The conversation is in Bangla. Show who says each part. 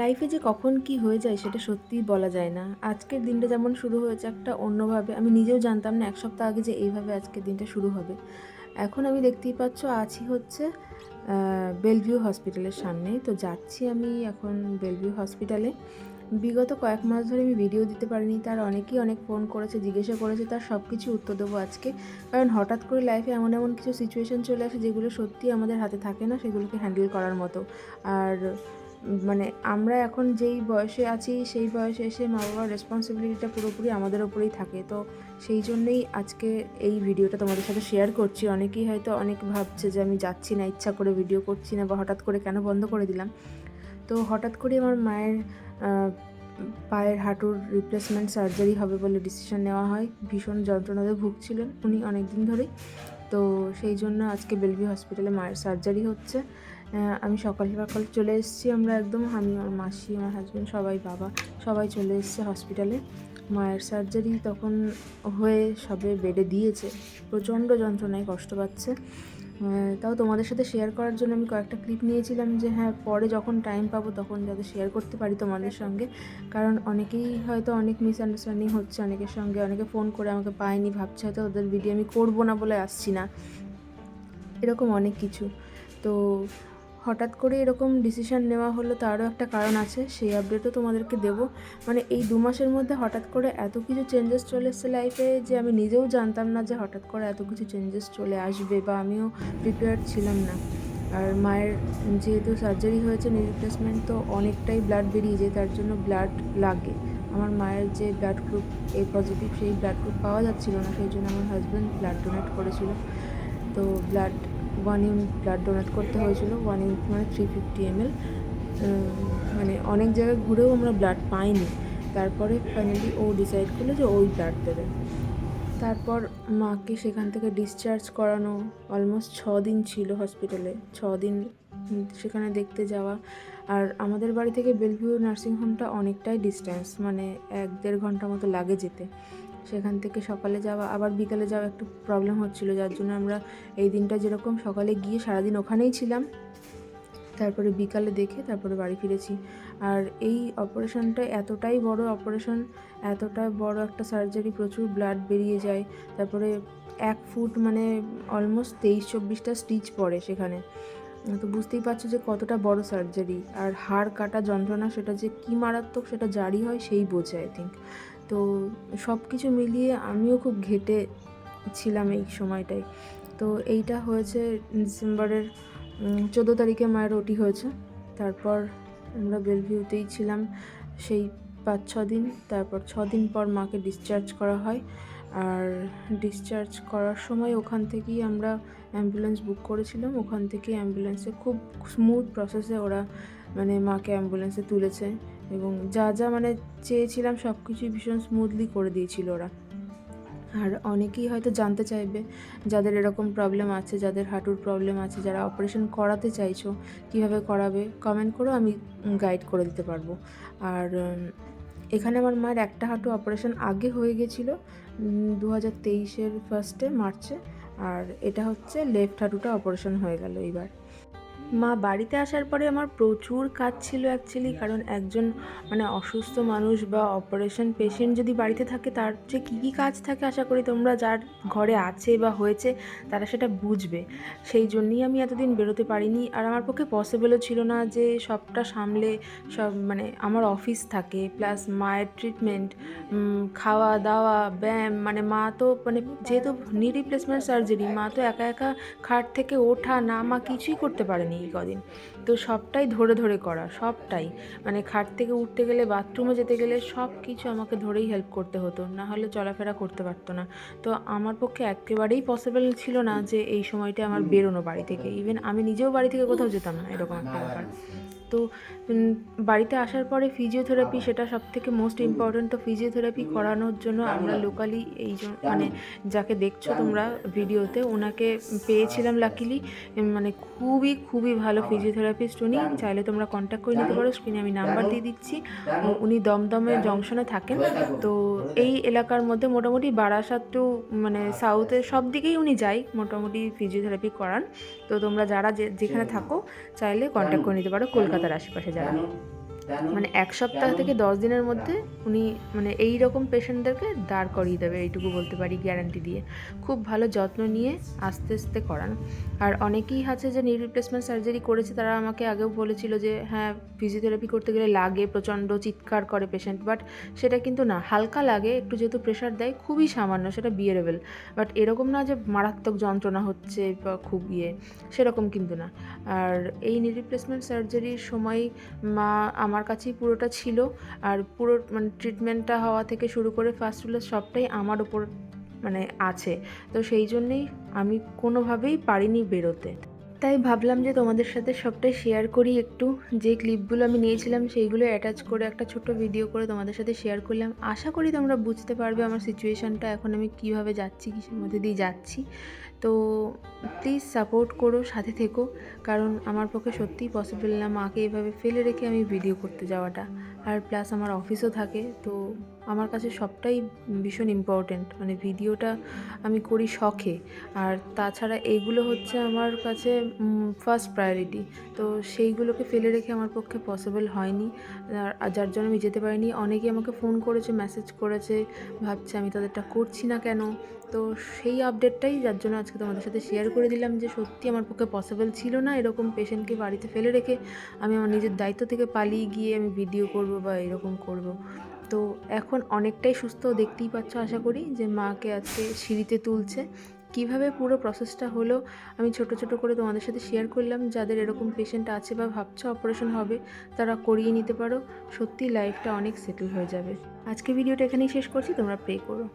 Speaker 1: লাইফে যে কখন কি হয়ে যায় সেটা সত্যিই বলা যায় না। আজকের দিনটা যেমন শুরু হয়েছে একটা অন্যভাবে, আমি নিজেও জানতাম না এক সপ্তাহ আগে যে এইভাবে আজকের দিনটা শুরু হবে। এখন আমি দেখতেই পাচ্ছ আছি হচ্ছে বেলভিউ হসপিটালের সামনে তো যাচ্ছি আমি এখন বেলভিউ হসপিটালে বিগত কয়েক মাস ধরে আমি ভিডিও দিতে পারিনি। তার অনেকেই অনেক ফোন করেছে, জিজ্ঞাসা করেছে, তার সব কিছু উত্তর দেবো আজকে। কারণ হঠাৎ করে লাইফে এমন এমন কিছু সিচুয়েশন চলে আসে যেগুলো সত্যি আমাদের হাতে থাকে না, সেগুলোকে হ্যান্ডেল করার মতো। আর মানে আমরা এখন যেই বয়সে আছি, সেই বয়সে এসে মা বাবার রেসপন্সিবিলিটিটা পুরোপুরি আমাদের ওপরেই থাকে। তো সেই জন্যেই আজকে এই ভিডিওটা তোমাদের সাথে শেয়ার করছি। অনেকেই হয়তো অনেক ভাবছে যে আমি যাচ্ছি না, ইচ্ছা করে ভিডিও করছি না বা হঠাৎ করে কেন বন্ধ করে দিলাম। তো হঠাৎ করে আমার মায়ের পায়ের হাঁটুর রিপ্লেসমেন্ট সার্জারি হবে বলে ডিসিশন নেওয়া হয়। ভীষণ যন্ত্রণাতে ভুগছিলেন উনি অনেক দিন ধরেই। তো সেই জন্য আজকে বেলভি হসপিটালে মায়ের সার্জারি হচ্ছে। আমি সকাল সকাল চলে এসেছি, আমরা একদম আমি, আমার মাসি, আমার হাজব্যান্ড সবাই বাবা, সবাই চলে এসেছে হসপিটালে মায়ের সার্জারি তখন হয়ে সবে বেডে দিয়েছে। প্রচণ্ড যন্ত্রণায় কষ্ট পাচ্ছে। তাও তোমাদের সাথে শেয়ার করার জন্য আমি কয়েকটা ক্লিপ নিয়েছিলাম যে হ্যাঁ পরে যখন টাইম পাবো তখন যাতে শেয়ার করতে পারি তোমাদের সঙ্গে। কারণ অনেকেই হয়তো অনেক মিসআন্ডারস্ট্যান্ডিং হচ্ছে, অনেকের সঙ্গে অনেকে ফোন করে আমাকে পায়নি, ভাবছে হয়তো ওদের ভিডিও আমি করব না বলে আসছি না। এরকম অনেক কিছু। তো হঠাৎ করে এরকম ডিসিশান নেওয়া হলো, তারও একটা কারণ আছে, সেই আপডেটও তোমাদেরকে দেব। মানে এই দু মাসের মধ্যে হঠাৎ করে এত কিছু চেঞ্জেস চলে এসছে লাইফে যে আমি নিজেও জানতাম না যে হঠাৎ করে এত কিছু চেঞ্জেস চলে আসবে বা আমিও প্রিপেয়ার ছিলাম না। আর মায়ের যেহেতু সার্জারি হয়েছে নি রিপ্লেসমেন্ট তো অনেকটাই ব্লাড বেরিয়ে যায়, তার জন্য ব্লাড লাগে। আমার মায়ের যে ব্লাড গ্রুপ এ পজিটিভ সেই ব্লাড গ্রুপ পাওয়া যাচ্ছিল না, সেই জন্য আমার হাজব্যান্ড ব্লাড ডোনেট করেছিল। তো blood one unit blood donate করতে হয়েছিল ওয়ান ইউনিট মানে থ্রি ফিফটি এমএল মানে অনেক জায়গায় ঘুরেও আমরা ব্লাড পাইনি। তারপরে ফাইনালি ও ডিসাইড করল যে ওই ব্লাড দেবে। তারপর মাকে সেখান থেকে ডিসচার্জ করানো অলমোস্ট ছ দিন ছিল হসপিটালে ছ দিন সেখানে দেখতে যাওয়া। আর আমাদের বাড়ি থেকে বেলভিউ নার্সিংহোমটা অনেকটাই ডিস্টেন্স মানে এক দেড় ঘণ্টা মতো লাগে যেতে। সেখান থেকে সকালে যাওয়া, আবার বিকালে যাওয়া একটু প্রবলেম হচ্ছিল। যার জন্য আমরা এই দিনটা যেরকম সকালে গিয়ে সারাদিন ওখানেই ছিলাম। তারপরে বিকালে দেখে তারপরে বাড়ি ফিরেছি। আর এই অপারেশনটা এতটাই বড় অপারেশন এতটা বড় একটা সার্জারি প্রচুর ব্লাড বেরিয়ে যায়। তারপরে এক ফুট মানে অলমোস্ট তেইশ, চব্বিশটা স্টিচ পড়ে সেখানে। তো বুঝতেই পারছ যে কতটা বড় সার্জারি আর হাড় কাটা যন্ত্রণা, সেটা যে কী মারাত্মক, সেটা জারি হয় সেই বোঝে আই থিঙ্ক তো সব কিছু মিলিয়ে আমিও খুব ঘেটে ছিলাম এই সময়টায়। তো এইটা হয়েছে ডিসেম্বরের চোদ্দ তারিখে মায়ের ওটি হয়েছে। তারপর আমরা বেলভিউতেই ছিলাম সেই পাঁচ, ছ দিন। তারপর ছ দিন পর মাকে ডিসচার্জ করা হয়। আর ডিসচার্জ করার সময় ওখান থেকেই আমরা অ্যাম্বুলেন্স বুক করেছিলাম। ওখান থেকে অ্যাম্বুলেন্সে খুব স্মুথ প্রসেসে ওরা মানে মাকে অ্যাম্বুলেন্সে তুলেছে। এবং যা যা মানে চেয়েছিলাম সব কিছুই ভীষণ স্মুথলি করে দিয়েছিল ওরা। আর অনেকেই হয়তো জানতে চাইবে, যাদের এরকম প্রবলেম আছে, যাদের হাঁটুর প্রবলেম আছে, যারা অপারেশন করাতে চাইছো, কীভাবে করাবে কমেন্ট করো, আমি গাইড করে দিতে পারব। আর এখানে আমার মায়ের একটা হাঁটু অপারেশন আগে হয়ে গেছিল দু হাজার তেইশের ফার্স্টে মার্চে, আর এটা হচ্ছে লেফট হাঁটুটা অপারেশন হয়ে গেল এইবার। মা বাড়িতে আসার পরে আমার প্রচুর কাজ ছিল অ্যাকচুয়ালি কারণ একজন মানে অসুস্থ মানুষ বা অপারেশন পেশেন্ট যদি বাড়িতে থাকে তার যে কী কী কাজ থাকে আশা করি তোমরা যার ঘরে আছে বা হয়েছে তারা সেটা বুঝবে। সেই জন্যই আমি এতদিন বেরোতে পারিনি। আর আমার পক্ষে পসিবলও ছিল না যে সবটা সামলে সব মানে আমার অফিস থাকে প্লাস মায়ের ট্রিটমেন্ট খাওয়া দাওয়া ব্যায়াম মানে মা তো মানে যেহেতু নি রিপ্লেসমেন্ট সার্জারি মা তো একা একা খাট থেকে ওঠা নামা কিছুই করতে পারেনি। এই কদিন তো সবটাই ধরে ধরে করা সবটাই। মানে খাট থেকে উঠতে গেলে বাথরুমে যেতে গেলে সব কিছু আমাকে ধরেই হেল্প করতে হতো। না হলে চলাফেরা করতে পারতো না। তো আমার পক্ষে একেবারেই পসিবল ছিল না যে এই সময়টা আমার বেরোনো বাড়ি থেকে। ইভেন আমি নিজেও বাড়ি থেকে কোথাও যেতাম না এরকম একটা ব্যাপার। তো বাড়িতে আসার পরে ফিজিওথেরাপি সেটা সব থেকে মোস্ট ইম্পর্ট্যান্ট তো ফিজিওথেরাপি করানোর জন্য আমরা লোকালি এই মানে যাকে দেখছ তোমরা ভিডিওতে ওনাকে পেয়েছিলাম লাকিলি মানে খুবই খুবই ভালো ফিজিওথেরাপিস্ট উনি। চাইলে তোমরা কন্ট্যাক্ট করে নিতে পারো স্ক্রিনে আমি নাম্বার দিয়ে দিচ্ছি। উনি দমদমে জংশনে থাকেন। তো এই এলাকার মধ্যে মোটামুটি বারাসাত টু মানে সাউথের সব দিকেই উনি যাই মোটামুটি ফিজিওথেরাপি করান। তো তোমরা যারা যে- যেখানে থাকো চাইলে কন্ট্যাক্ট করে নিতে পারো কলকাতার আশেপাশে যারা। মানে এক সপ্তাহ থেকে দশ দিনের মধ্যে উনি মানে এই রকম পেশেন্টদেরকে দাঁড় করিয়ে দেবে এইটুকু বলতে পারি গ্যারান্টি দিয়ে। খুব ভালো যত্ন নিয়ে আস্তে আস্তে করান। আর অনেকেই আছে যে নি রিপ্লেসমেন্ট সার্জারি করেছে তারা আমাকে আগেও বলেছিল যে হ্যাঁ ফিজিওথেরাপি করতে গেলে লাগে প্রচণ্ড চিৎকার করে পেশেন্ট বাট সেটা কিন্তু না হালকা লাগে একটু যেহেতু প্রেশার দেয় খুবই সামান্য সেটা বিয়ারেবল বাট এরকম না যে মারাত্মক যন্ত্রণা হচ্ছে বা খুব ইয়ে সেরকম কিন্তু না। আর এই নি রিপ্লেসমেন্ট সার্জারির সময় মা আমার কাছেই পুরোটা ছিল। আর পুরো মানে ট্রিটমেন্টটা হওয়া থেকে শুরু করে ফার্স্ট রুলের সবটাই আমার ওপর মানে আছে। তো সেই জন্যেই আমি কোনোভাবেই পারিনি বেরোতে। তাই ভাবলাম যে তোমাদের সাথে সবটাই শেয়ার করি একটু। যে ক্লিপগুলো আমি নিয়েছিলাম সেইগুলো অ্যাটাচ করে একটা ছোট ভিডিও করে তোমাদের সাথে শেয়ার করলাম। আশা করি তোমরা বুঝতে পারবে আমার সিচুয়েশানটা এখন আমি কীভাবে যাচ্ছি, কিসের মধ্যে দিয়ে যাচ্ছি। তো প্লিজ সাপোর্ট করো, সাথে থেকো, কারণ আমার পক্ষে সত্যিই পসিবল না মাকে এভাবে ফেলে রেখে আমি ভিডিও করতে যাওয়াটা। আর প্লাস আমার অফিসও থাকে, তো আমার কাছে সবটাই ভীষণ ইম্পর্ট্যান্ট মানে ভিডিওটা আমি করি শখে। আর তাছাড়া এইগুলো হচ্ছে আমার কাছে ফার্স্ট প্রায়োরিটি তো সেইগুলোকে ফেলে রেখে আমার পক্ষে পসিবল হয়নি। আর- যার জন্য আমি যেতে পারিনি। অনেকেই আমাকে ফোন করেছে মেসেজ করেছে, ভাবছে আমি তাদেরটা করছি না কেন? তো সেই আপডেটটাই যার জন্য আজকে তোমাদের সাথে শেয়ার করে দিলাম যে সত্যি আমার পক্ষে পসিবল ছিল না এরকম পেশেন্টকে বাড়িতে ফেলে রেখে আমি আমার নিজের দায়িত্ব থেকে পালিয়ে গিয়ে আমি ভিডিও করব বা এরকম করব। তো এখন অনেকটাই সুস্থ দেখতেই পাচ্ছ আশা করি যে মাকে আজকে সিঁড়িতে তুলছে। কীভাবে পুরো প্রসেসটা হলো আমি ছোট ছোট করে তোমাদের সাথে শেয়ার করলাম। যাদের এরকম পেশেন্ট আছে বা ভাবছ অপারেশন হবে, তারা করিয়ে নিতে পারো। সত্যি লাইফটা অনেক সেটেল হয়ে যাবে। আজকে ভিডিওটা এখানেই শেষ করছি, তোমরা প্রে করো।